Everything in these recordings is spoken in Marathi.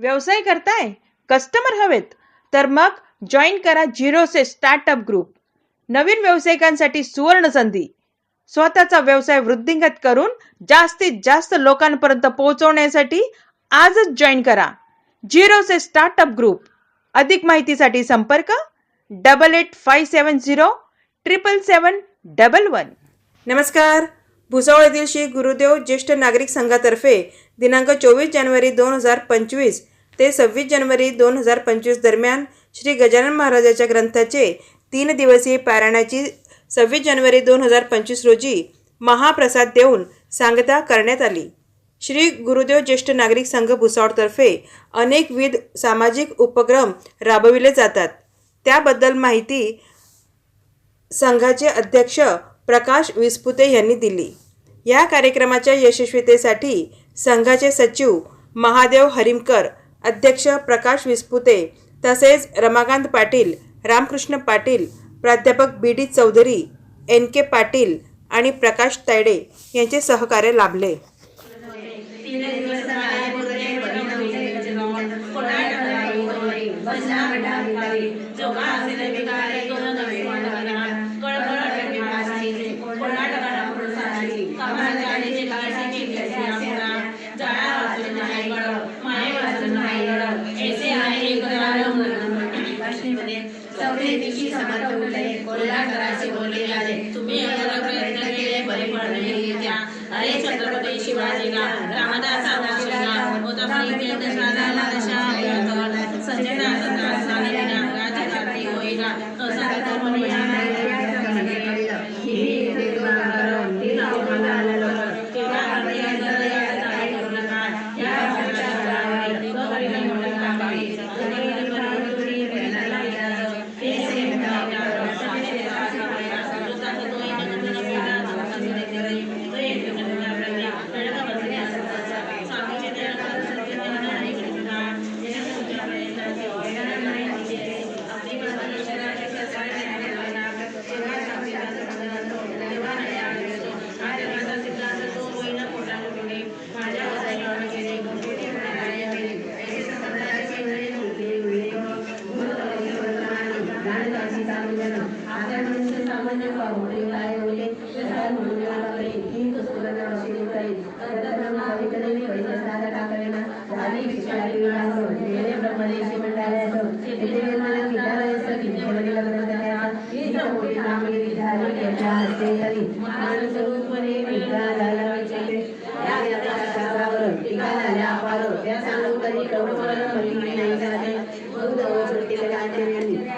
व्यवसाय करताय? कस्टमर हवेत. तर मग जॉईन करा झिरोसे स्टार्टअप ग्रुप नवीन व्यावसायिकांसाठी सुवर्ण संधी. स्वतःचा व्यवसाय वृद्धिंगत करून जास्तीत जास्त लोकांपर्यंत पोहोचवण्यासाठी आजच जॉईन करा. झिरोसे स्टार्टअप ग्रुप अधिक माहितीसाठी संपर्क double eight five seven zero triple seven double one नमस्कार. भुसावळ येथील श्री गुरुदेव ज्येष्ठ नागरिक संघातर्फे दिनांक चोवीस जानेवारी दोन हजार पंचवीस ते सव्वीस जानेवारी दोन हजार पंचवीस दरम्यान श्री गजानन महाराजाच्या ग्रंथाचे तीन दिवसीय पारायणाची सव्वीस जानेवारी दोन हजार पंचवीस रोजी महाप्रसाद देऊन सांगता करण्यात आली. श्री गुरुदेव ज्येष्ठ नागरिक संघ भुसावळतर्फे अनेकविध सामाजिक उपक्रम राबविले जातात. त्याबद्दल माहिती संघाचे अध्यक्ष प्रकाश विस्पुते यांनी दिली. या कार्यक्रमाच्या यशस्वीतेसाठी संघाचे सचिव महादेव हरिमकर अध्यक्ष प्रकाश विस्पुते तसेच रमाकांत पाटील रामकृष्ण पाटील प्राध्यापक B D Chaudhari N K Patil आणि प्रकाश तायडे यांचे सहकार्य लाभले. उरले करायचे बोलले आले तुम्ही अनेक प्रयत्न केले बरे पडले त्या अरे छत्रपती शिवाजीला रामदासा होता दशा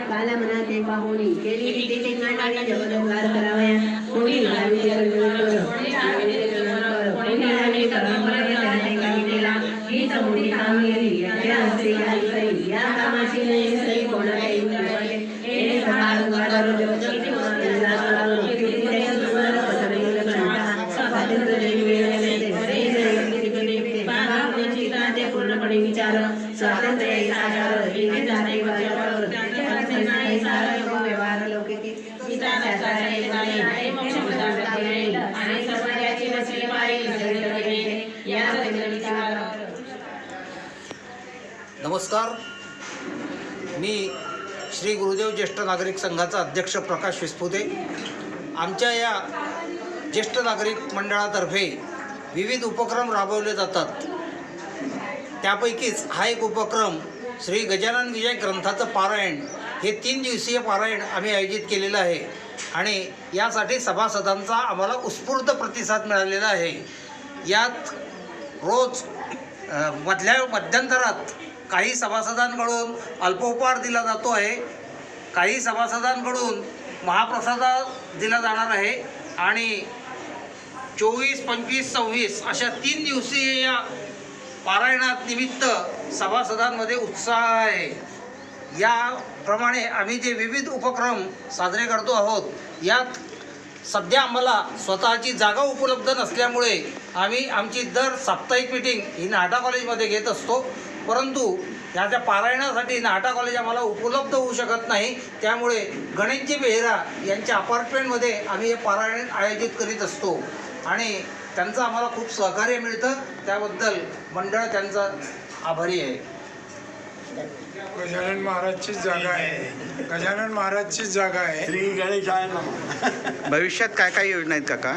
काला मनाते पाहुणी केली. तिथे नाटाने जगदगार करावया. कोणी लावी कोणी लावी ही चौथी कामगिरी या हस्ते काही करी या कामाची नाही सरी कोणाला येऊ नये हे सकाळ गडर जोशी पूर्णपणे विचार स्वातंत्र्य सागर व्यवहार लौकिकी आणि समाजाची या नमस्कार. मी श्री गुरुदेव ज्येष्ठ नागरिक संघाचा अध्यक्ष प्रकाश विस्पुते आमच्या या ज्येष्ठ नागरिक मंडळातर्फे विविध उपक्रम राबवले जातात. त्यापैकीच हा एक उपक्रम श्री गजानन विजय ग्रंथाचं पारायण हे तीन दिवसीय पारायण आम्ही आयोजित केलेलं आहे. आणि यासाठी सभासदांचा आम्हाला उत्स्फूर्त प्रतिसाद मिळालेला आहे. यात रोज मधल्या मध्यंतरात काही सभासदांकडून अल्पोपहार दिला जातो आहे. काही सभासदांकडून महाप्रसादा दिला जाणार आहे. आणि चोवीस पंचवीस सव्वीस अशा तीन दिवसीय या पारायणात निमित्त सभासदांमध्ये उत्साह आहे. याप्रमाणे आम्ही जे विविध उपक्रम साजरे करतो आहोत यात सध्या आम्हाला स्वतःची जागा उपलब्ध नसल्यामुळे आम्ही आमची दर साप्ताहिक मिटिंग ही नाटा कॉलेजमध्ये घेत असतो. परंतु ह्याच्या पारायणासाठी नाटा कॉलेज आम्हाला उपलब्ध होऊ शकत नाही. त्यामुळे गणेशजी बेहरा यांच्या अपार्टमेंटमध्ये आम्ही हे पारायण आयोजित करीत असतो. आणि त्यांचं आम्हाला खूप सहकार्य मिळतं. त्याबद्दल मंडळ त्यांचं आभारी आहे. गजानन महाराजचीच जागा आहे. गजानन महाराजचीच जागा आहे. श्री गणेशाय नमः भविष्यात काय काय योजना आहेत काका?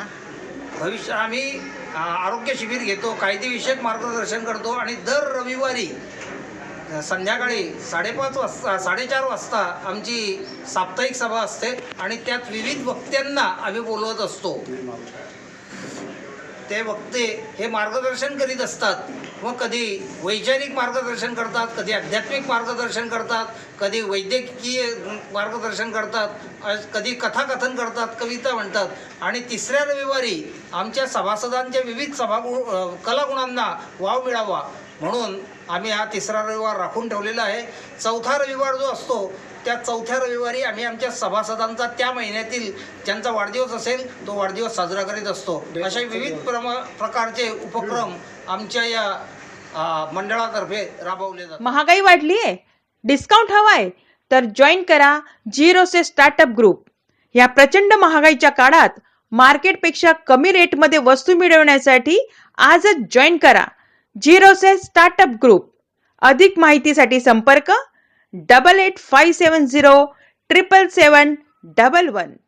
भविष्य आम्ही आ, आरोग्य शिबिर घेतो कायदेविषयक मार्गदर्शन करतो आणि दर रविवारी अ, संध्याकाळी साडेपाच वाजता साडेचार वाजता आमची साप्ताहिक सभा असते आणि त्यात विविध वक्त्यांना आम्ही बोलवत असतो. ते वक्ते हे मार्गदर्शन करीत असतात. व कधी वैचारिक मार्गदर्शन करतात कधी आध्यात्मिक मार्गदर्शन करतात कधी वैद्यकीय मार्गदर्शन करतात कधी कथाकथन करतात कविता म्हणतात. आणि तिसऱ्या रविवारी आमच्या सभासदांच्या विविध सभागु कलागुणांना वाव मिळावा. म्हणून आम्ही हा तिसरा रविवार राखून ठेवलेला आहे. चौथा रविवार जो असतो त्या चौथ्या रविवारी आम्ही आमच्या सभासदांचा त्या महिन्यातील ज्यांचा वाढदिवस असेल तो वाढदिवस साजरा करीत असतो. अशा विविध प्रमा प्रकारचे उपक्रम आमच्या या मंडळातर्फे राबवले जातात. महागाई वाढली आहे डिस्काउंट हवाय. तर जॉईन करा झिरोसे स्टार्टअप ग्रुप ह्या प्रचंड महागाईच्या काळात मार्केटपेक्षा कमी रेटमध्ये वस्तू मिळवण्यासाठी आजच जॉईन करा. झिरोसे स्टार्टअप ग्रुप अधिक माहितीसाठी संपर्क double eight five seven zero triple seven double one.